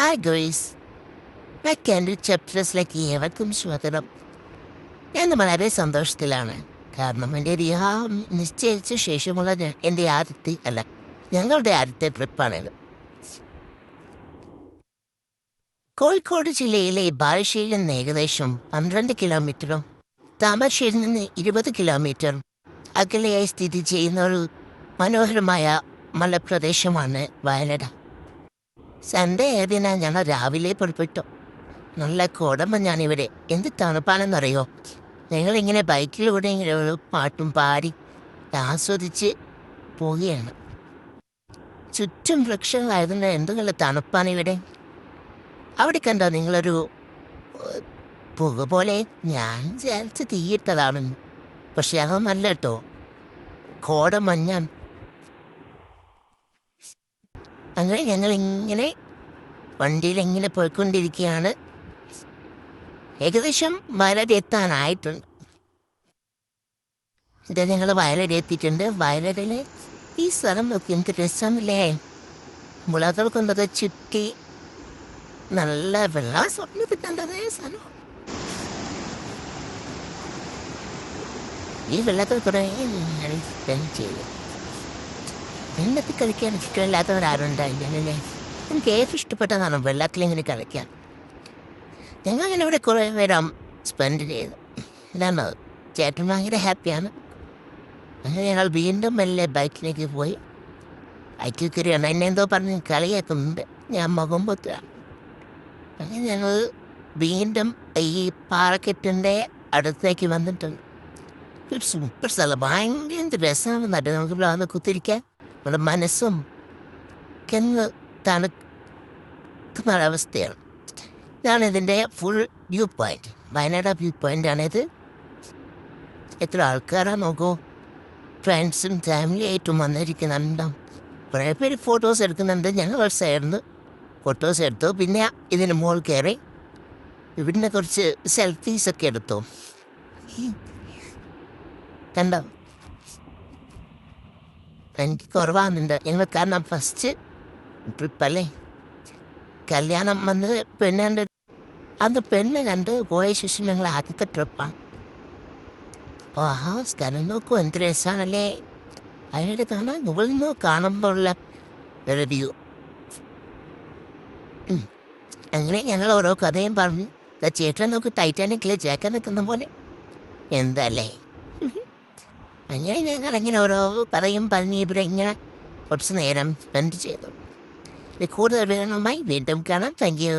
Hi ഗോയ്സ് വെക്കാൻഡ് ചാപ്റ്റേഴ്സിലേക്ക് ഏവർക്കും സ്വാഗതം. ഞാൻ വളരെ സന്തോഷത്തിലാണ്. കാരണം എന്റെ വിവാഹം നിശ്ചയിച്ച ശേഷമുള്ള എന്റെ ആദ്യത്തെ അല്ല ഞങ്ങളുടെ ആദ്യത്തെ ട്രിപ്പാണിത്. കോഴിക്കോട് ജില്ലയിലെ ബാലുശ്ശേരിയിൽ നിന്ന് ഏകദേശം പന്ത്രണ്ട് കിലോമീറ്ററും താമരശ്ശേരിയിൽ നിന്ന് ഇരുപത് കിലോമീറ്റർ അകലെയായി സ്ഥിതി ചെയ്യുന്ന ഒരു മനോഹരമായ മലപ്രദേശമാണ് വയനാട്. സൺഡേ ആയതിനാൽ ഞങ്ങൾ രാവിലെ പുറപ്പെട്ടു. നല്ല കോടമഞ്ഞാണിവിടെ എന്ത് തണുപ്പാണെന്നറിയോ? ഞങ്ങളിങ്ങനെ ബൈക്കിലൂടെ ഇങ്ങനെ ഒരു പാട്ടും പാടി ആസ്വദിച്ച് പോവുകയാണ്. ചുറ്റും വൃക്ഷങ്ങളായതുകൊണ്ട് എന്തുകൊണ്ട് തണുപ്പാണ് ഇവിടെ? അവിടെ കണ്ടോ നിങ്ങളൊരു പുക പോലെ ഞാൻ വിചാരിച്ച് തീയിട്ടതാണ്. പക്ഷെ അതൊന്നല്ല കേട്ടോ. കോടമഞ്ഞാണ്. അങ്ങനെ ഞങ്ങൾ ഇങ്ങനെ വണ്ടിയിൽ ഇങ്ങനെ പോയിക്കൊണ്ടിരിക്കുകയാണ് ഏകദേശം വയലടി എത്താനായിട്ടുണ്ട് ഇത് ഞങ്ങൾ വയലടി എത്തിയിട്ടുണ്ട് വയലടിയിൽ ഈ സ്ഥലം നോക്കി എന്ത് രസമില്ലേ? മുളകൾ കൊണ്ടത് ചുറ്റി നല്ല വെള്ളം സ്വപ്നം കിട്ടേണ്ടത് സ്ഥലം. ഈ വെള്ളത്തിൽ കുറേ സ്പെൻഡ് ചെയ്തു. വെള്ളത്തിൽ കളിക്കാൻ ഇഷ്ടമില്ലാത്തവരാരുണ്ടായില്ലേ എനിക്ക് ഏറ്റവും ഇഷ്ടപ്പെട്ടതാണ് വെള്ളത്തിൽ ഇങ്ങനെ കളിക്കാൻ? ഞങ്ങൾ ഇവിടെ കുറേ പേരാം സ്പെൻഡ് ചെയ്തു. ഇതാണ് ചേട്ടൻ ഭയങ്കര ഹാപ്പിയാണ് അങ്ങനെ ഞങ്ങൾ വീണ്ടും മെല്ലെ ബൈക്കിലേക്ക് പോയി. ബൈക്കിൽ കയറിയാണ്. എന്നെ എന്തോ പറഞ്ഞ് കളിയാക്കുന്നുണ്ട്. ഞാൻ മുഖം പൊത്തുക. അങ്ങനെ ഞങ്ങൾ വീണ്ടും ഈ പാറക്കെട്ടിന്റെ അടുത്തേക്ക് വന്നിട്ടുണ്ട്. സൂപ്പർ സ്ഥലം. ഭയങ്കര രസമാണ്. നട്ട് നമുക്ക് ഇവിടെ വന്ന് കുത്തിരിക്കാൻ. നമ്മുടെ മനസ്സും കെന്ന് തണുക്കുന്ന ഒരവസ്ഥയാണ് ഇതാണ് ഇതിന്റെ full view point Wayanad view പോയിന്റാണിത് എത്ര ആൾക്കാരാണ് നോക്കൂ. ഫ്രണ്ട്സും ഫാമിലി ആയിട്ടും വന്നിരിക്കുന്നുണ്ട്. കുറേ പേര് ഫോട്ടോസ് എടുക്കുന്നുണ്ട്. ഞങ്ങൾ സൈഡിന്ന് ഫോട്ടോസ് എടുത്തു. പിന്നെ ഇതിന് മുകളിൽ കയറി ഇവിടുന്ന് കുറച്ച് സെൽഫീസൊക്കെ എടുത്തു. കണ്ടോ? എനിക്ക് കുറവാകുന്നുണ്ട് ഞങ്ങൾ കാരണം ഫസ്റ്റ് ട്രിപ്പല്ലേ കല്യാണം വന്നത് പെണ്ണിന്റെ അന്ന് പെണ്ണ് കണ്ട് പോയ ശേഷം ഞങ്ങൾ ആദ്യത്തെ ട്രിപ്പാണ് ഓഹോ സ്ഥലം നോക്കൂ എന്ത് രസമാണല്ലേ അയാളുടെ കാണാൻ മുകളിൽ നിന്ന് കാണുമ്പോൾ ഉള്ള ഒരു വ്യൂ ഉം. അങ്ങനെ ഞങ്ങൾ ഓരോ കഥയും പറഞ്ഞു ചേട്ടനെ നോക്കി നോക്ക് ടൈറ്റാനിക്കിൽ ചേക്കാൻ നിൽക്കുന്ന പോലെ. എന്തല്ലേ? അങ്ങനെ ഞങ്ങൾ ഇങ്ങനെ ഓരോ പറയും പറഞ്ഞ് ഇവിടെ ഇങ്ങനെ കുറച്ച് നേരം സ്പെൻഡ് ചെയ്തു. കൂടുതൽ വിവരങ്ങളുമായി വീണ്ടും കാണാം. Thank you